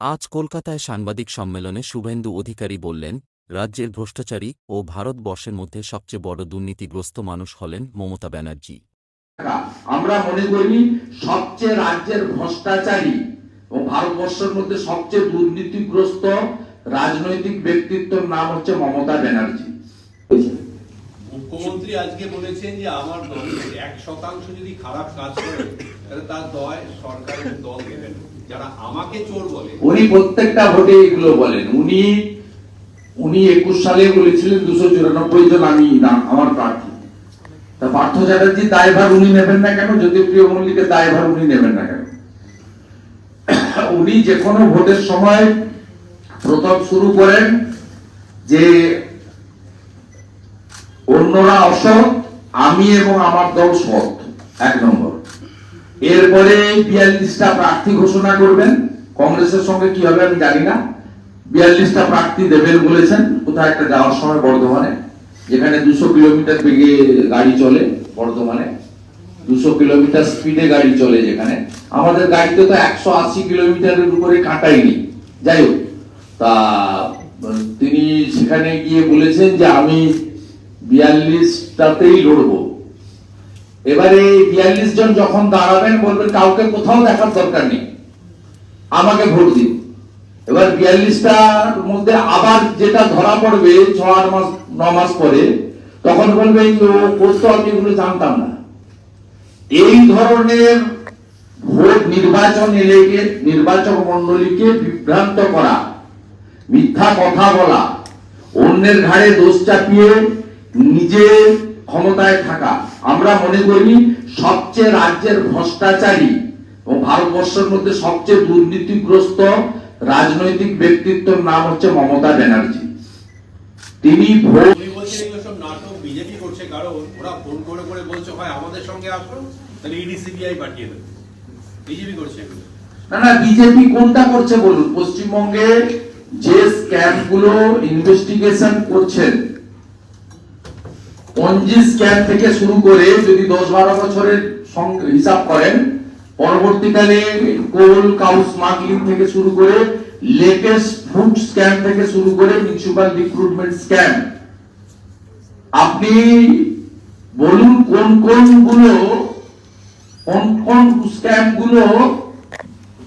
আজ কলকাতায় সাংবাদিক সম্মেলনে শুভেন্দু অধিকারী বললেন রাজ্যের ভ্রষ্টাচারী ও ভারতবর্ষের মধ্যে সবচেয়ে বড় দুর্নীতিগ্রস্ত মানুষ হলেন মমতা ব্যানার্জি। আমরা মনে করি সবচেয়ে রাজ্যের ভ্রষ্টাচারী ও ভারতবর্ষের মধ্যে সবচেয়ে দুর্নীতিগ্রস্ত রাজনৈতিক ব্যক্তিত্বের নাম হচ্ছে মমতা ব্যানার্জি। মুখ্যমন্ত্রী আজকে বলেছেন যে আমার দলের এক শতাংশ যদি খারাপ কাজ করে তাহলে তার দয় সরকারের দল দেবেন উনি প্রত্যেকটা ভোটে এগুলো বলেন। উনি উনি একুশ সালে বলেছিলেন দুশো চুরানব্বই জন আমি আমার প্রার্থী। তা পার্থ দায়ভার উনি নেবেন না কেন? মল্লিকের দায়ভার উনি নেবেন না কেন? উনি যে কোনো ভোটের সময় প্রথম শুরু করেন যে অন্যরা অসৎ, আমি এবং আমার দল সৎ। এক নম্বর। এরপরে বিয়াল্লিশটা প্রার্থী ঘোষণা করবেন। কংগ্রেসের সঙ্গে কি হবে আমি জানি না। বিয়াল্লিশটা প্রার্থী দেবেন বলেছেন, কোথায় একটা যাওয়ার সময় বর্ধমানে, যেখানে দুশো কিলোমিটার বেগে গাড়ি চলে বর্ধমানে। দুশো কিলোমিটার স্পিডে গাড়ি চলে যেখানে। আমাদের গাড়িতে তো একশো আশি কিলোমিটারের উপরে কাঁটাই নেই। যাই হোক, তা, তিনি সেখানে গিয়ে বলেছেন যে আমি বিয়াল্লিশটাতেই লড়বো। এবারে বিয়াল্লিশ জন যখন দাঁড়াবেন, বলবেন, কাউকে কোথাও দেখার দরকার নেই। আমাকে ভোট দিন। এবার বিয়াল্লিশটার মধ্যে আবার যেটা ধরা পড়বে ছ, আট মাস, ন মাস পরে, তখন বলবে করতো জানতাম না। এই ধরনের ভোট নির্বাচন এলেকে নির্বাচক মন্ডলীকে বিভ্রান্ত করা, মিথ্যা কথা বলা, অন্যের ঘাড়ে দোষ চাপিয়ে নিজে ক্ষমতায় থাকা আমরা মনে করি সবচেয়ে রাজ্যের ভ্রষ্টাচারী ও ভারতবর্ষের মধ্যে সবচেয়ে দুর্নীতিগ্রস্ত রাজনৈতিক ব্যক্তিত্বের নাম হচ্ছে মমতা ব্যানার্জি। তিনি ভোট নাটক বিজেপি করছে কারণ ওরা ফোন করে করে বলছে হয় আমাদের সঙ্গে আসুন তাহলে ইডি সিবিআই পাঠিয়ে দেবে। বিজেপি করছে না না বিজেপি কোনটা করছে বলুন? পশ্চিমবঙ্গে যে স্ক্যামগুলো ইনভেস্টিগেশন করছেন পঞ্জি স্ক্যাম থেকে শুরু করে যদি দশ বারো বছরের হিসাব করেন, পরবর্তীকালে কোল কাউ স্মাগলিং থেকে শুরু করে লেটেস্ট ফুড স্ক্যাম থেকে শুরু করে মিউনিসিপাল রিক্রুটমেন্ট স্ক্যাম আপনি বলুন কোন কোনগুলো কোন কোন স্ক্যামগুলো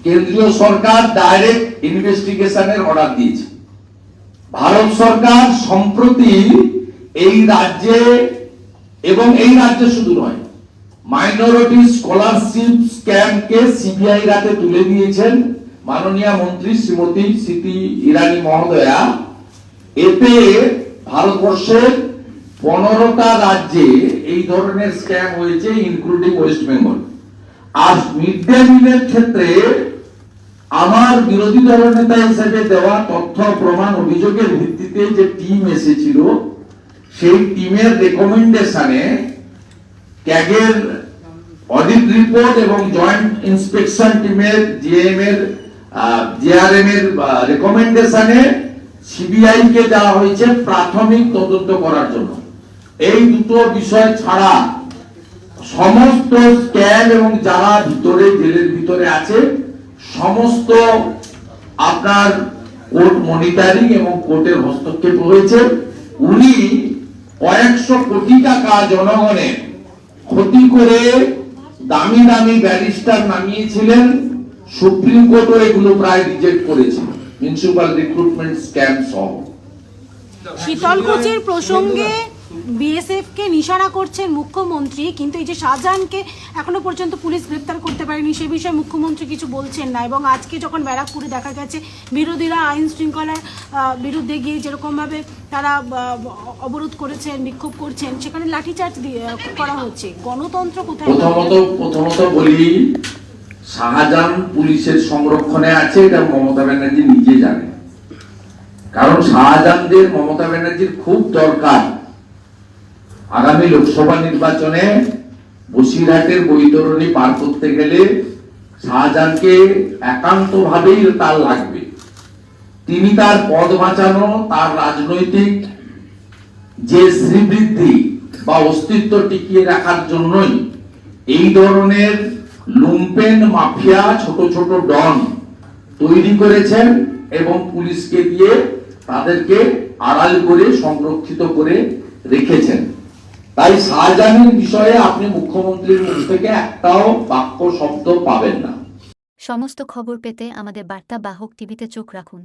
কেন্দ্রীয় সরকার ডাইরেক্ট ইনভেস্টিগেশনের অর্ডার দিয়েছে। ভারত সরকার সম্প্রতি এই রাজ্যে এবং এই রাজ্যে শুধু নয় মাইনরিটি স্কলারশিপ স্ক্যামকে সিবিআই রাতে তুলে দিয়েছেন মাননীয় মন্ত্রী শ্রীমতী স্মৃতি ইরানি মহোদয়া। এতে ভারতবর্ষের পনেরোটা রাজ্যে এই ধরনের স্ক্যাম হয়েছে ইনক্লুডিং ওয়েস্ট বেঙ্গল আর মিড ডে মিলের ক্ষেত্রে আমার বিরোধী দলনেতা হিসেবে দেওয়া তথ্য প্রমাণ অভিযোগের ভিত্তিতে যে টিম এসেছিল সেই টিমের রেকমেন্ডেশনে ক্যাগের অডিট রিপোর্ট এবং জয়েন্ট ইন্সপেকশন টিমের জিএম এর জিআরএম এর রেকমেন্ডেশনে সিবিআই কে দেওয়া হয়েছে প্রাথমিক তদন্ত করার জন্য। এই দুটো বিষয় ছাড়া সমস্ত স্ক্যাম এবং যারা ভিতরে, জেলের ভিতরে আছে, সমস্ত আপনার কোর্ট মনিটারিং এবং কোর্টের হস্তক্ষেপ হয়েছে উনি কয়েকশো কোটি টাকা জনগণের ক্ষতি করে দামি দামি ব্যারিস্টার নামিয়েছিলেন। সুপ্রিম কোর্টও এগুলো প্রায় রিজেক্ট করেছে মিউনিসিপাল রিক্রুটমেন্ট স্ক্যাম সহ। শীতলকুচির প্রসঙ্গে বিএসএফ কে নিশানা করছেন মুখ্যমন্ত্রী, কিন্তু এই যে শাহজাহানকে এখনও পর্যন্ত পুলিশ গ্রেপ্তার করতে পারেনি, সে বিষয়ে মুখ্যমন্ত্রী কিছু বলছেন না। এবং আজকে যখন ব্যারাকপুরে দেখা গেছে, বিরোধীরা আইন শৃঙ্খলার বিরুদ্ধে গিয়ে যেরকমভাবে তারা অবরোধ করেছেন, বিক্ষোভ করছেন, সেখানে লাঠিচার্জ করা হচ্ছে। গণতন্ত্র কোথায়? প্রথমত বলি, শাহজাহান পুলিশের সংরক্ষণে আছে, এটা মমতা ব্যানার্জি নিজে জানে কারণ শাহজাহানদের মমতা ব্যানার্জির খুব দরকার। আগামী লোকসভা নির্বাচনে বসিরহাটের বৈতরণী পার করতে গেলে শাহজাহানকে একান্ত ভাবেই তার লাগবে। তিনি তার পদ বাঁচানো, তার রাজনৈতিক যে শ্রীবৃদ্ধি বা অস্তিত্ব টিকিয়ে রাখার জন্যই এই ধরনের লুম্পেন মাফিয়া ছোট ছোট ডন তৈরি করেছেন এবং পুলিশকে দিয়ে তাদেরকে আড়াল করে, সংরক্ষিত করে রেখেছেন। তাই শাহজাহানের বিষয়ে আপনি মুখ্যমন্ত্রীর মুখ থেকে একটাও বাক্য, শব্দ পাবেন না। সমস্ত খবর পেতে আমাদের বার্তা বাহক টিভিতে চোখ রাখুন।